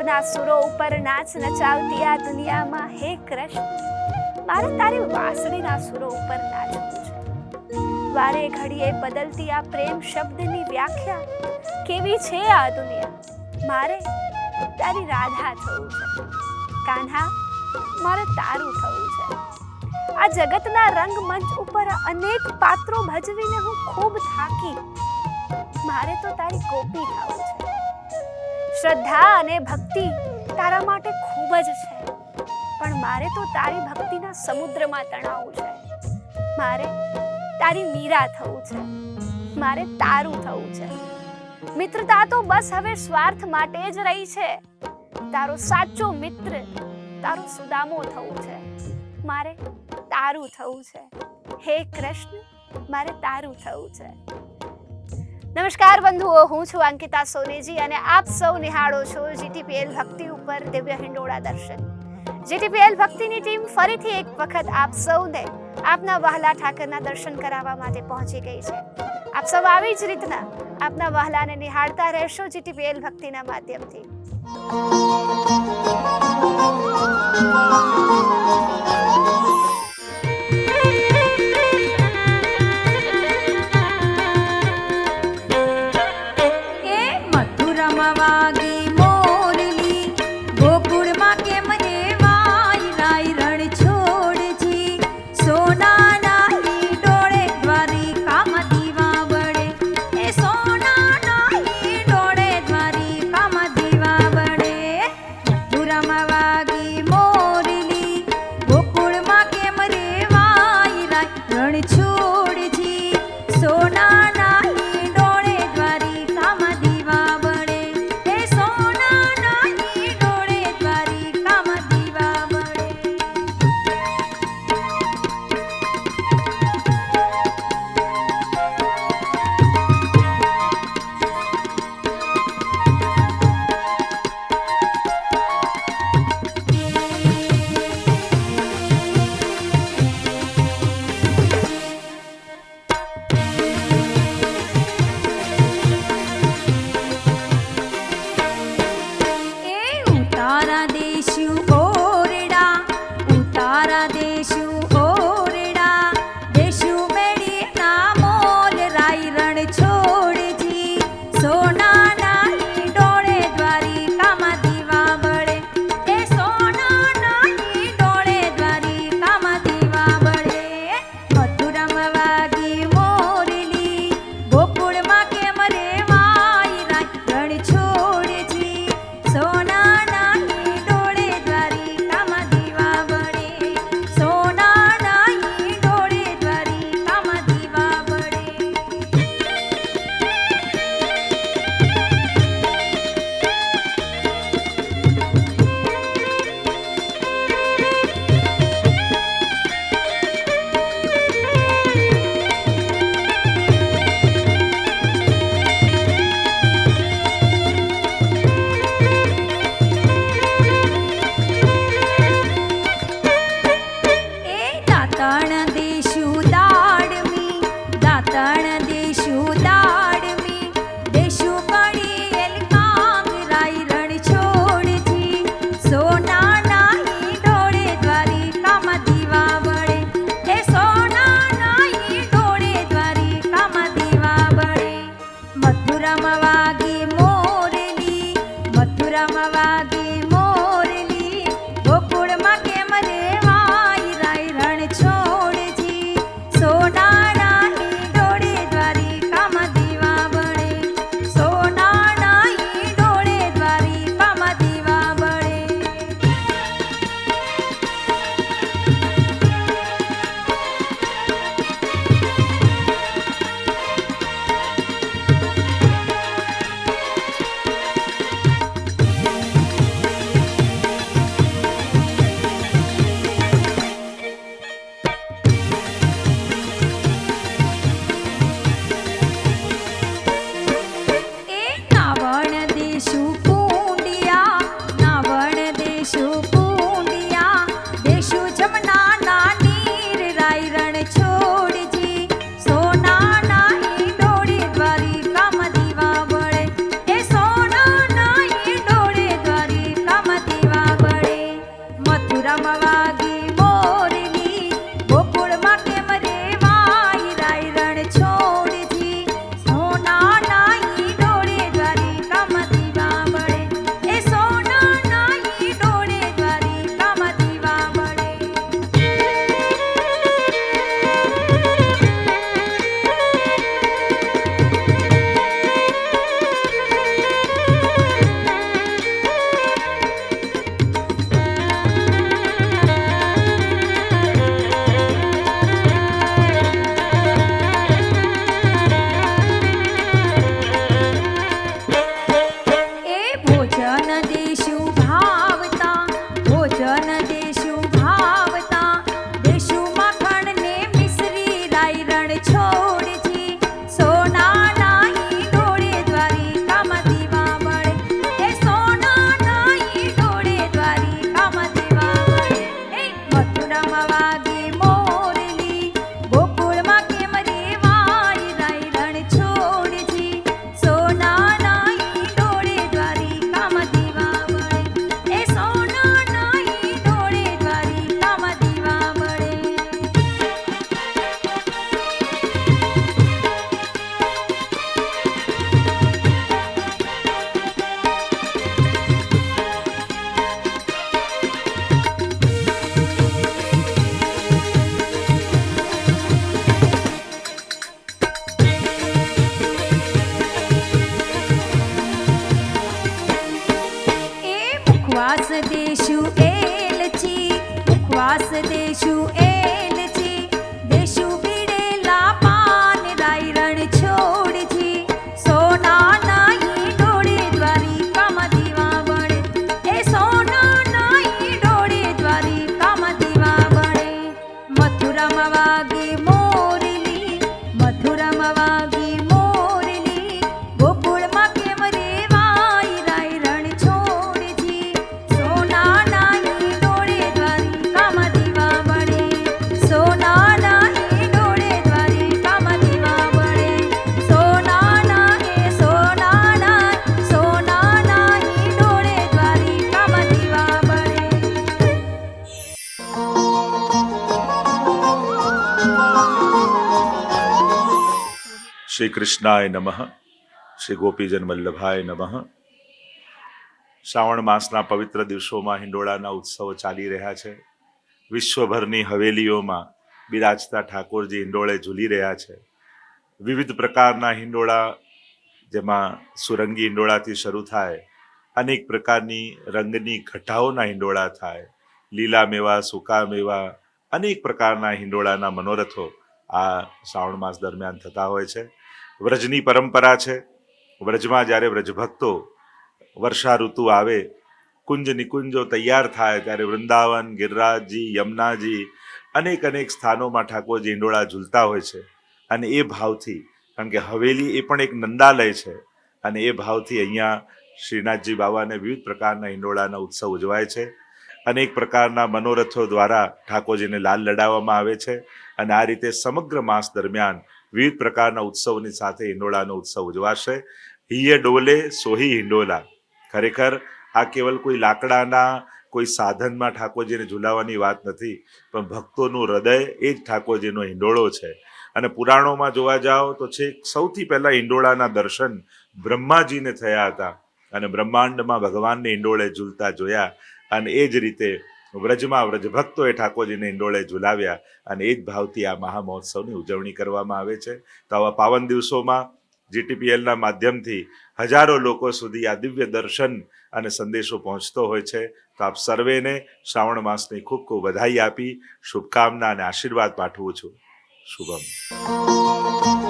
મતલબના સુરો ઉપર નાચ નચાવતી આ દુનિયામાં હે કૃષ્ણ. મારે તારી વાંસળીના સુરો ઉપર નાચવું છે. વારે ઘડીએ બદલતી આ પ્રેમ શબ્દની વ્યાખ્યા કેવી છે આ દુનિયા? મારે તારી રાધા થવું છે. કાન્હા, મારે તારું થવું છે. આ જગતના રંગમંચ ઉપર અનેક પાત્રો ભજવીને હું ખૂબ થાકી. મારે તો તારી ગોપી થવું છે. શ્રદ્ધા અને ભક્તિ તારા માટે ખૂબ જ છે. પણ મારે તો તારી ભક્તિના સમુદ્રમાં તણાવું છે. મારે તારી મીરા થવું છે. મારે તારું થવું છે. મિત્રતા તો બસ હવે સ્વાર્થ માટે જ રહી છે. તારો સાચો મિત્ર, તારો સુદામો થવું છે. મારે તારું થવું છે. હે કૃષ્ણ, મારે તારું થવું છે. નમસ્કાર બંધુઓ, હું છું અંકિતા સોનેજી અને આપ સૌ નિહાળો છો જીટીપીએલ ભક્તિ ઉપર દિવ્ય હિંડોળા દર્શન. જીટીપીએલ ભક્તિની ટીમ ફરીથી એક વખત આપ સૌને આપના વહાલા ઠાકરના દર્શન કરાવવા માટે પહોંચી ગઈ છે. આપ સૌ આવી જ રીતના આપના વહાલાને નિહાળતા રહેશો જીટીપીએલ ભક્તિના માધ્યમથી. શ્રી કૃષ્ણાય નમઃ. શ્રી ગોપીજન વલ્લભાય નમઃ. શ્રાવણ માસના પવિત્ર દિવસોમાં હિંડોળાના ઉત્સવો ચાલી રહ્યા છે. વિશ્વભરની હવેલીઓમાં બિરાજતા ઠાકોરજી હિંડોળે ઝૂલી રહ્યા છે. વિવિધ પ્રકારના હિંડોળા, જેમાં સુરંગી હિંડોળાથી શરૂ થાય, અનેક પ્રકારની રંગની ઘટાઓના હિંડોળા થાય, લીલા મેવા, સૂકા મેવા, અનેક પ્રકારના હિંડોળાના મનોરથો આ શ્રાવણ માસ દરમિયાન થતા હોય છે. વ્રજની પરંપરા છે. વ્રજમાં જ્યારે વ્રજભક્તો વર્ષા ઋતુ આવે, કુંજ નિકુંજો તૈયાર થાય ત્યારે વૃંદાવન, ગિરરાજજી, યમુનાજી અનેક અનેક સ્થાનોમાં ઠાકોરજી ઈંડોળા ઝૂલતા હોય છે. અને એ ભાવથી, કારણ કે હવેલી એ પણ એક નંદાલય છે. અને એ ભાવથી અહીંયા શ્રીનાથજી બાવાને વિવિધ પ્રકારના હિંડોળાના ઉત્સવ ઉજવાય છે. અનેક પ્રકારના મનોરથો દ્વારા ઠાકોરજીને લાલ લડાવવામાં આવે છે. અને આ રીતે સમગ્ર માસ દરમિયાન વિવિધ પ્રકારના ઉત્સવની સાથે હિંડોળાનો ઉત્સવ ઉજવાશે. હિયે ડોલે, સોહી હિંડોલા. ખરેખર આ કેવલ કોઈ લાકડાના, કોઈ સાધનમાં ઠાકોરજીને ઝુલાવવાની વાત નથી, પણ ભક્તોનું હૃદય એ જ ઠાકોરજીનો હિંડોળો છે. અને પુરાણોમાં જોવા જાઓ તો છેક સૌથી પહેલાં હિંડોળાના દર્શન બ્રહ્માજીને થયા હતા. અને બ્રહ્માંડમાં ભગવાનને હિંડોળે ઝૂલતા જોયા અને એ જ રીતે વ્રજમાં વ્રજભક્તોએ ઠાકોરજીને ઇંડોળે ઝુલાવ્યા અને એ જ ભાવથી આ મહામહોત્સવની ઉજવણી કરવામાં આવે છે. તો આવા પાવન દિવસોમાં જીટીપીએલના માધ્યમથી હજારો લોકો સુધી આ દિવ્ય દર્શન અને સંદેશો પહોંચતો હોય છે. તો આપ સર્વેને શ્રાવણ માસની ખૂબ ખૂબ વધાઈ આપી, શુભકામના અને આશીર્વાદ પાઠવું છું. શુભમ.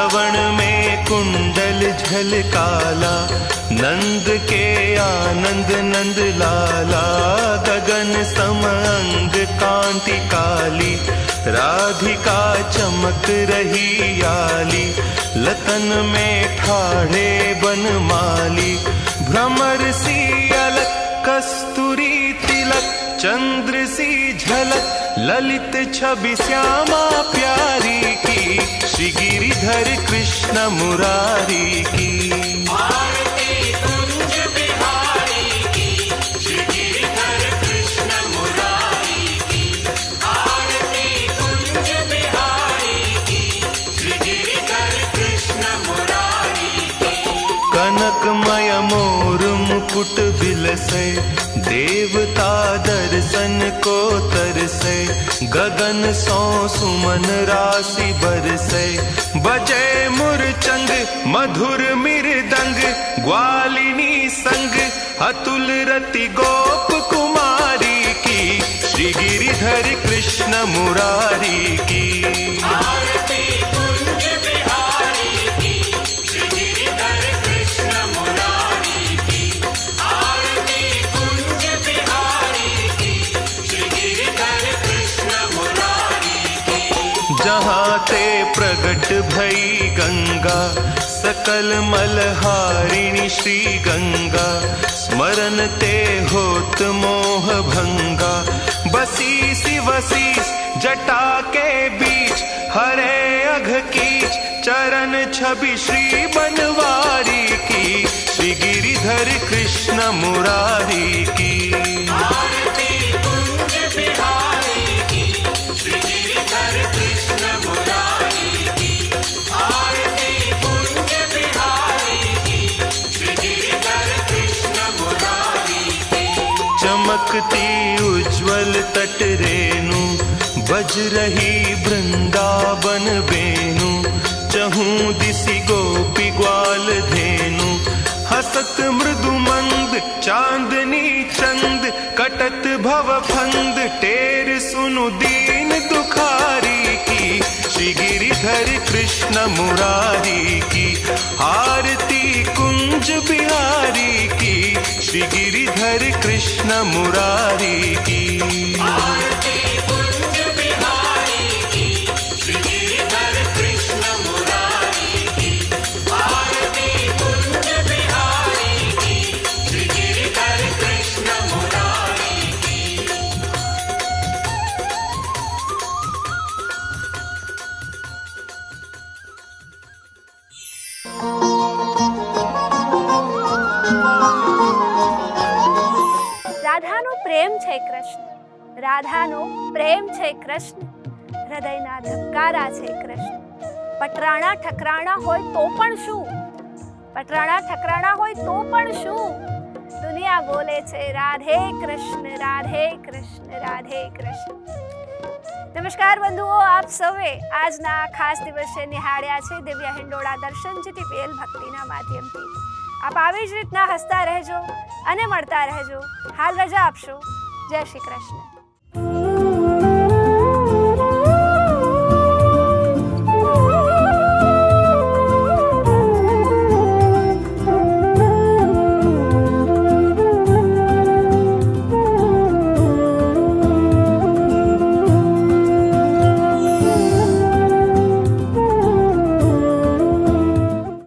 श्रवण में कुंडल झलकाला नंद के आनंद नंद लाला गगन समंग कांति काली राधिका चमक रही आली लतन में ठाड़े बन माली भ्रमर सी अलक कस्तूरी तिलक चंद्र सी झलक ललित छवि श्यामा प्यारी की श्री गिरिधर कृष्ण मुरारी की मुकुट बिलसै देवता दर्शन को तरसे गगन सौ सुमन राशि बरसे बजे मुरचंग मधुर मृदंग ग्वालिनी संग अतुल रति गोप कुमारी की श्री गिरिधर कृष्ण मुरारी की कलमलहारिणि श्रीगङ्गा स्मरन ते होत मोहभङ्गा बसी सी वसीस जटा के बीच हरे अघ कीच चरण छवि श्री बनवारी की श्री गिरिधर कृष्ण मुरारी की चमकती उज्ज्वल तट रेणु बज रही वृंदावन बेनु चहूं दिसि गोपी ग्वाल धेनु हसत मृदु मंद चांदनी चंद कटत भव फंद टेर सुनु दीन दुखारी की श्री गिरिधर कृष्ण मुरारी की आरती कुंज बिहारी की श्री गिरिधर कृष्ण मुरारी की કૃષ્ણ. હૃદયના ધબકારા છે કૃષ્ણ. પટરાણા ઠકરાણા હોય તો પણ શું? પટરાણા ઠકરાણા હોય તો પણ શું? દુનિયા બોલે છે, રાધે કૃષ્ણ રાધે કૃષ્ણ રાધે કૃષ્ણ. નમસ્કાર બંધુઓ, આપ સૌએ આજના ખાસ દિવસે નિહાળ્યા છે દિવ્ય હિંડોળા દર્શન જીટીપીએલ ભક્તિના માધ્યમથી. આપ આવી જ રીતના હસતા રહેજો અને મળતા રહેજો. હાલ રજા આપશો. જય શ્રી કૃષ્ણ.